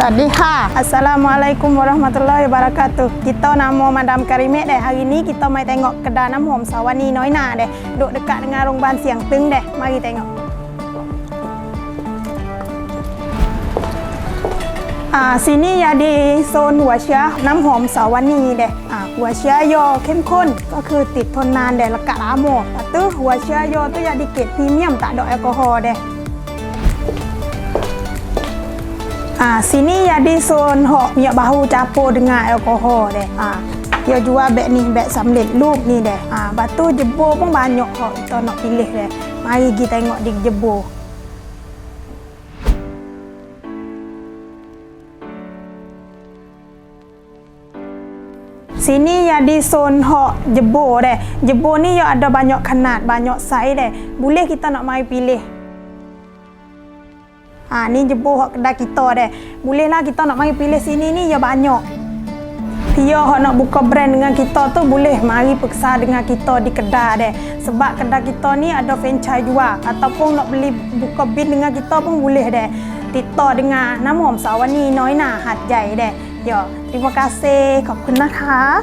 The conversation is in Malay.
สวัสดีค่ะ Assalamualaikum warahmatullahi wabarakatuh. Kita nama Madam Karimet deh. Hari ni kita mai tengok kedai Nam Hom Sawani Noina deh. Duduk dekat dengan Rongban Siang Teng deh. Mari tengok. Ah, sini ya di โซนหัวเชื้อน้ำหอมสาวนีเด้อ่าหัวเชื้อยอเข้มข้นก็คือติดทนนานเด้และกะลาโมแต่ตื้อหัวเชื้อยอตัวยาดิเกตพรีเมียม tak ada alkohol ด้ Ah, sini ya di zon hok minyak bahu campur dengan alkohol deh. Ah, dia jual beg ni, beg samlet loop ni deh. Ah, batu jebur pun banyak hok kita nak pilih deh. Mari kita tengok di jebur. Sini ya di zon hok jebur deh. Jebur ni ya ada banyak kanat, banyak saiz deh. Boleh kita nak mai pilih. Ha ni jebuh kedai kita deh. Bolehlah kita nak mari pilih sini ni ya banyak. Dia hak nak buka brand dengan kita tu boleh mari peksa dengan kita di kedai deh. Sebab kedai kita ni ada franchise jual ataupun nak beli buka bin dengan kita pun boleh deh. Tito dengan nama Om Sawani Noina Hatjai deh. Ya, terima kasih. Khop kun nak ha.